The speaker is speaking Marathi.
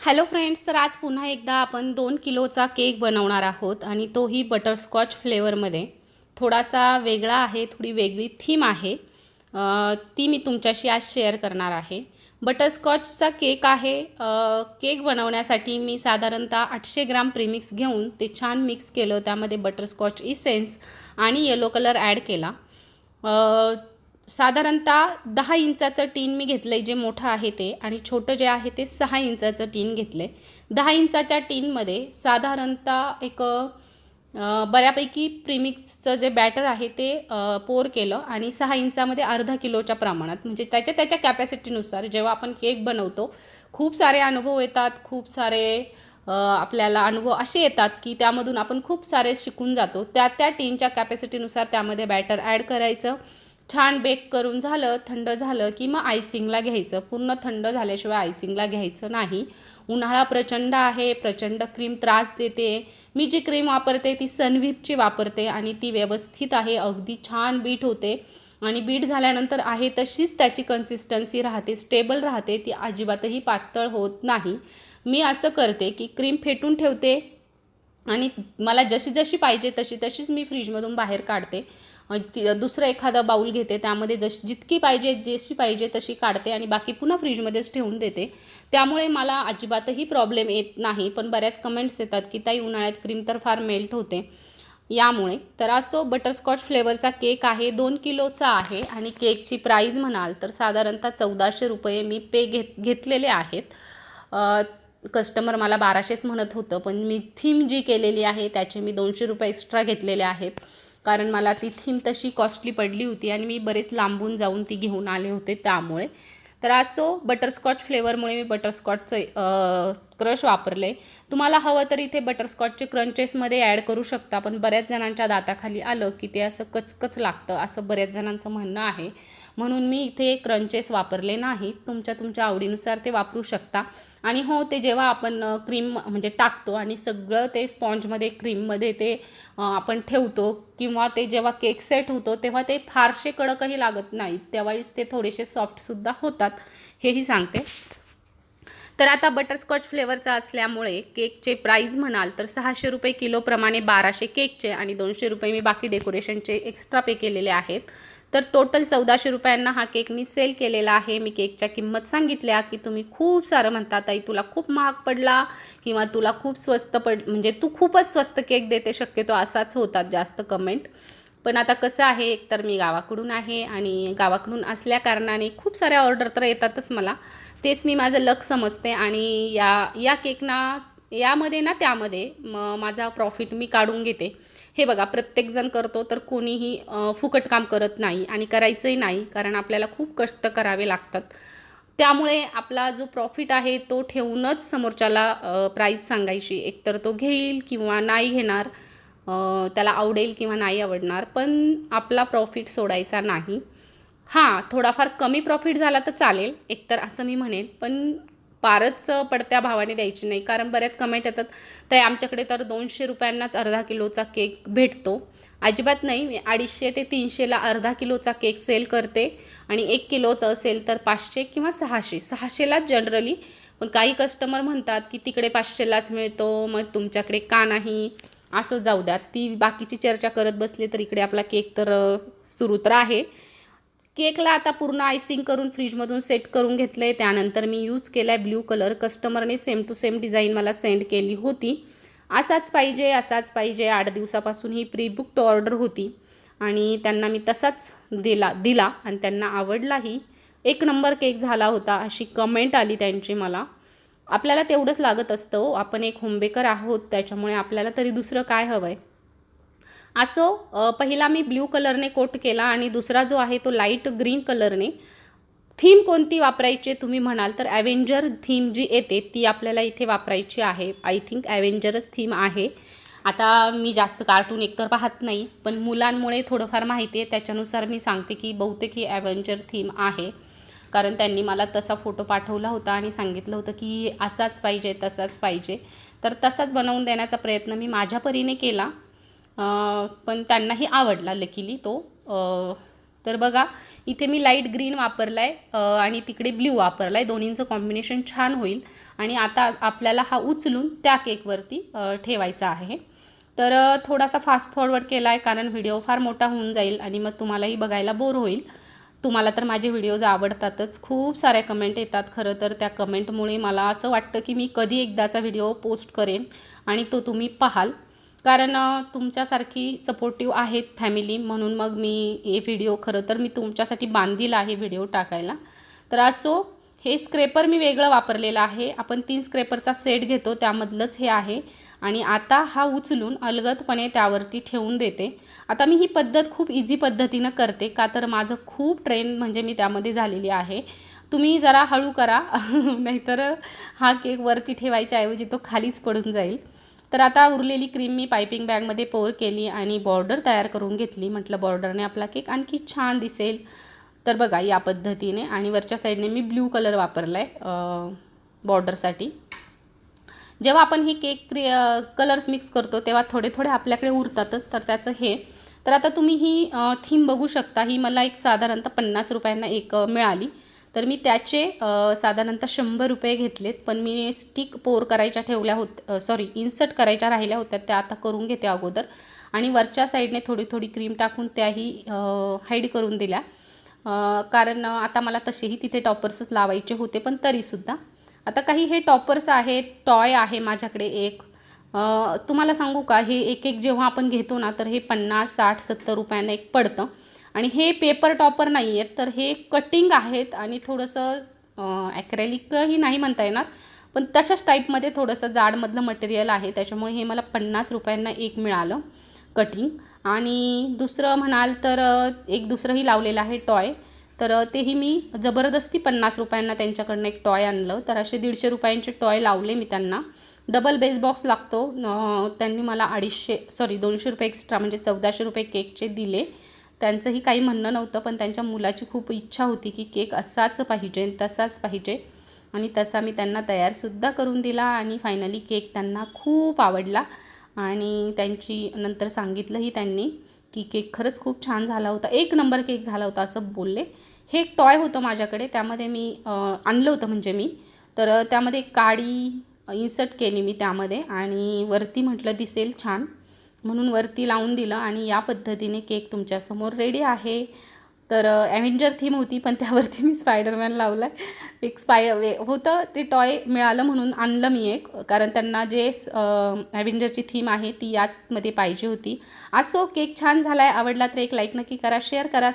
हॅलो फ्रेंड्स तर आज पुन्हा एकदा आपण दोन किलोचा केक बनवणार आहोत आणि तोही बटरस्कॉच फ्लेवरमध्ये थोडासा वेगळा आहे थोडी वेगळी थीम आहे. ती मी तुमच्याशी आज शेअर करणार आहे. बटरस्कॉचचा केक आहे. केक बनवण्यासाठी मी साधारणतः आठशे ग्राम प्रीमिक्स घेऊन ते छान मिक्स केलं. त्यामध्ये बटरस्कॉच इसेन्स आणि येलो कलर ॲड केला. साधारणतः दहा इंचाचं टीन मी घेतलं आहे जे मोठं आहे ते आणि छोटं जे आहे ते सहा इंचाचं टीन घेतलं आहे दहा इंचाच्या टीनमध्ये साधारणतः एक बऱ्यापैकी प्रीमिक्सचं जे बॅटर आहे ते पोर केलं आणि सहा इंचामध्ये अर्धा किलोच्या प्रमाणात. म्हणजे त्याच्या त्याच्या कॅपॅसिटीनुसार जेव्हा आपण केक बनवतो खूप सारे अनुभव येतात खूप सारे आपल्याला अनुभव असे येतात की त्यामधून आपण खूप सारे शिकून जातो. त्या त्या टीनच्या कॅपॅसिटीनुसार त्यामध्ये बॅटर ॲड करायचं. छान बेक करून झालं थंड झालं की मग आयसिंगला घ्यायचं. पूर्ण थंड झाल्याशिवाय आयसिंगला घ्यायचं नाही. उन्हाळा प्रचंड आहे प्रचंड क्रीम त्रास देते. मी जी क्रीम वापरते ती सनव्हीपची वापरते आणि ती व्यवस्थित आहे अगदी छान बीट होते. आणि बीट झाल्यानंतर आहे तशीच त्याची कन्सिस्टन्सी राहते स्टेबल राहते ती अजिबातही पातळ होत नाही. मी असं करते की क्रीम फेटून ठेवते आणि मला जशी जशी पाहिजे तशी तशीच मी फ्रीजमधून बाहेर काढते. म्हणजे ती दुसरं एखादं बाऊल घेते त्यामध्ये जशी जितकी पाहिजे जशी पाहिजे तशी काढते आणि बाकी पुन्हा फ्रीजमध्येच ठेवून देते. त्यामुळे मला अजिबातही प्रॉब्लेम येत नाही पण बऱ्याच कमेंट्स येतात की ताई उन्हाळ्यात क्रीम तर फार मेल्ट होते. यामुळे तर असो बटरस्कॉच फ्लेवरचा केक आहे दोन किलोचा आहे आणि केकची प्राईज म्हणाल तर साधारणतः चौदाशे रुपये मी पे घेत घेतलेले आहेत. कस्टमर मला बाराशेच म्हणत होतं पण मी थीम जी केलेली आहे त्याचे मी दोनशे रुपये एक्स्ट्रा घेतलेले आहेत. कारण मला ती थीम तशी कॉस्टली पडली होती आणि मी बरेच लांबून जाऊन ती घेऊन आले होते त्यामुळे. तर असो बटरस्कॉच फ्लेवरमुळे मी बटरस्कॉचचं क्रश वापरले. तुम्हाला हवं तर इथे बटरस्कॉचचे क्रंचेसमध्ये ॲड करू शकता. पण बऱ्याच जणांच्या दाताखाली आलं की ते असं कचकच लागतं. असं बऱ्याच जणांचं म्हणणं आहे. म्हणून मी इथे क्रंचेस वापरले नाहीत. तुमच्या तुमच्या आवडीनुसार ते वापरू शकता. आणि हो ते जेव्हा आपण क्रीम म्हणजे टाकतो आणि सगळं ते स्पॉन्जमध्ये क्रीममध्ये ते आपण ठेवतो किंवा ते जेव्हा केक सेट होतो तेव्हा ते फारसे कडकही लागत नाहीत. त्यावेळेस ते थोडेसे सॉफ्टसुद्धा होतात. हेही सांगते. तर आता बटरस्कॉच फ्लेवरचा असल्यामुळे केकचे प्राईज म्हणाल तर सहाशे रुपये किलोप्रमाणे बाराशे केकचे आणि दोनशे रुपये मी बाकी डेकोरेशनचे एक्स्ट्रा पे केलेले आहेत. तर टोटल चौदाशे रुपयांना हा केक मी सेल केलेला आहे. मी केकच्या किंमत सांगितल्या की तुम्ही खूप सारं म्हणता ताई तुला खूप महाग पडला किंवा तुला खूप स्वस्त पड म्हणजे तू खूपच स्वस्त केक देते शक्यतो असाच होतात जास्त कमेंट पण आता कसं आहे एकतर मी गावाकडून आहे आणि गावाकडून असल्या कारणाने खूप साऱ्या ऑर्डर तर येतातच मला. तेच मी माझं लक समजते आणि या या केकना यामध्ये ना त्यामध्ये म माझा प्रॉफिट मी काढून घेते. हे बघा प्रत्येकजण करतो तर कोणीही फुकट काम करत नाही आणि करायचंही नाही कारण आपल्याला खूप कष्ट करावे लागतात. त्यामुळे आपला जो प्रॉफिट आहे तो ठेवूनच समोरच्याला प्राईज सांगायची. एकतर तो घेईल किंवा नाही घेणार त्याला आवडेल किंवा नाही आवडणार पण आपला प्रॉफिट सोडायचा नाही. हां थोडाफार कमी प्रॉफिट झाला तर चालेल एकतर असं मी म्हणेन पण फारच पडत्या भावाने द्यायची नाही. कारण बऱ्याच कमेंट येतात तर आमच्याकडे तर दोनशे रुपयांनाच अर्धा किलोचा केक भेटतो. अजिबात नाही मी अडीचशे ते तीनशेला अर्धा किलोचा केक सेल करते आणि एक किलोचं असेल तर पाचशे किंवा सहाशे. सहाशेलाच जनरली पण काही कस्टमर म्हणतात की तिकडे पाचशेलाच मिळतो मग तुमच्याकडे का नाही? असो जाऊ द्या. ती बाकीची चर्चा करत बसले तर इकडे आपला केक तर सुरू तर आहे. केकला आता पूर्ण आयसिंग करून फ्रीजमधून सेट करून घेतलं आहे त्यानंतर मी यूज केला आहे ब्ल्यू कलर. कस्टमरने सेम टू सेम डिझाईन मला सेंड केली होती. असाच पाहिजे असाच पाहिजे. आठ दिवसापासून ही प्री बुक्ड ऑर्डर होती. आणि त्यांना मी तसाच दिला दिला आणि त्यांना आवडलाही. एक नंबर केक झाला होता अशी कमेंट आली त्यांची मला. आपल्याला तेवढंच लागत असतं हो. आपण एक होमबेकर आहोत त्याच्यामुळे आपल्याला तरी दुसरं काय हवं आहे असो पहिला मी ब्ल्यू कलरने कोट केला आणि दुसरा जो आहे तो लाइट ग्रीन कलरने. थीम कोणती वापरायची तुम्ही म्हणाल तर ॲव्हेंजर थीम जी येते ती आपल्याला इथे वापरायची आहे. आय थिंक ॲव्हेंजरच थीम आहे. आता मी जास्त कार्टून एकतर पाहत नाही पण मुलांमुळे थोडंफार माहिती आहे. त्याच्यानुसार मी सांगते की बहुतेक ही ॲव्हेंजर थीम आहे. कारण त्यांनी मला तसा फोटो पाठवला होता आणि सांगितलं होतं की असाच पाहिजे तसाच पाहिजे. तर तसाच बनवून देण्याचा प्रयत्न मी माझ्या परीने केला. पण त्यांनाही आवडला लकीली तो. तर बघा इथे मी लाइट ग्रीन वापरला आहे आणि तिकडे ब्ल्यू वापरला आहे दोन्हींचं कॉम्बिनेशन छान होईल. आणि आता आपल्याला हा उचलून त्या केकवरती ठेवायचा आहे. तर थोडासा फास्ट फॉरवर्ड केला आहे कारण व्हिडिओ फार मोठा होऊन जाईल आणि मग तुम्हालाही बघायला बोर होईल. तुम्हाला तर माझे व्हिडिओज आवडतातच. खूप साऱ्या कमेंट येतात खरं तर त्या कमेंटमुळे मला असं वाटतं की मी कधी एकदाचा व्हिडिओ पोस्ट करेन आणि तो तुम्ही पाहाल. कारण तुमच्यासारखी सपोर्टिव्ह आहेत फॅमिली म्हणून मग मी हे व्हिडिओ खरं तर मी तुमच्यासाठी बांधील आहे व्हिडिओ टाकायला. तर असो हे स्क्रेपर मी वेगळं वापरलेलं आहे. आपण तीन स्क्रेपरचा सेट घेतो त्यामधलंच हे आहे. आणि आता हा उचलून अलगदपणे त्यावरती ठेवून देते. आता मी ही पद्धत खूप इझी पद्धतीनं करते का तर माझं खूप ट्रेन म्हणजे मी त्यामध्ये झालेली आहे. तुम्ही जरा हळू करा नाहीतर हा केक वरती ठेवायच्या ऐवजी तो खालीच पडून जाईल. तर आता उरलेली क्रीम मी पायपिंग बॅगमध्ये पोर केली आणि बॉर्डर तयार करून घेतली. म्हटलं बॉर्डरने आपला केक आणखी छान दिसेल. तर बघा या पद्धतीने आणि वरच्या साईडने मी ब्ल्यू कलर वापरला आहे बॉर्डरसाठी जेव्हा आपण ही केक क्रि कलर्स मिक्स करतो तेव्हा थोडे थोडे आपल्याकडे उरतातच. तर त्याचं हे. तर आता तुम्ही ही थीम बघू शकता. ही मला एक साधारणतः पन्नास रुपयांना एक मिळाली. तर मी त्याचे साधारणतः शंभर रुपये घेतलेत. पण मी स्टिक पोर करायच्या ठेवल्या होत सॉरी इन्सर्ट करायच्या राहिल्या होत्या. त्या आता करून घेते अगोदर. आणि वरच्या साईडने थोडी थोडी क्रीम टाकून त्याही हाईड करून दिल्या. कारण आता मला तसेही तिथे टॉपर्सच लावायचे होते पण तरीसुद्धा. आता काही हे टॉपर्स आहेत टॉय आहे माझ्याकडे एक. तुम्हाला सांगू का हे एक एक जेव्हा आपण घेतो ना तर हे पन्नास साठ सत्तर रुपयानं एक पडतं. आणि हे पेपर टॉपर नाही आहेत तर हे कटिंग आहेत आणि थोडंसं ॲक्रेलिकही नाही म्हणता येणार. पण तशाच टाईपमध्ये थोडंसं जाडमधलं मटेरियल आहे त्याच्यामुळे हे मला पन्नास रुपयांना एक मिळालं कटिंग. आणि दुसरं म्हणाल तर एक दुसरंही लावलेलं आहे टॉय. तर तेही मी जबरदस्ती पन्नास रुपयांना त्यांच्याकडनं एक टॉय आणलं. तर असे दीडशे रुपयांचे टॉय लावले मी त्यांना. डबल बेस बॉक्स लागतो. त्यांनी मला अडीचशे सॉरी दोनशे रुपये एक्स्ट्रा म्हणजे चौदाशे रुपये केकचे दिले. त्यांचंही काही म्हणणं नव्हतं पण त्यांच्या मुलाची खूप इच्छा होती की केक असाच पाहिजे तसाच पाहिजे. आणि तसा मी त्यांना तयारसुद्धा करून दिला आणि फायनली केक त्यांना खूप आवडला. आणि त्यांची नंतर सांगितलंही त्यांनी. की केक खरंच खूप छान झाला होता. एक नंबर केक झाला होता असं बोलले. हे एक टॉय होतं माझ्याकडे. त्यामध्ये मी आणलं होतं म्हणजे मी. तर त्यामध्ये एक काडी इन्सर्ट केली मी त्यामध्ये आणि वरती म्हटलं दिसेल छान. म्हणून वरती लावून दिलं आणि या पद्धतीने केक तुमच्यासमोर रेडी आहे. तर ॲव्हेंजर थीम होती पण त्यावरती मी स्पायडरमॅन लावला आहे एक स्पाय वे होतं ते टॉय मिळालं म्हणून आणलं मी एक कारण त्यांना जे ॲव्हेंजरची थीम आहे ती याचमध्ये पाहिजे होती. असो केक छान झाला आहे आवडला तर एक लाईक नक्की करा शेअर करा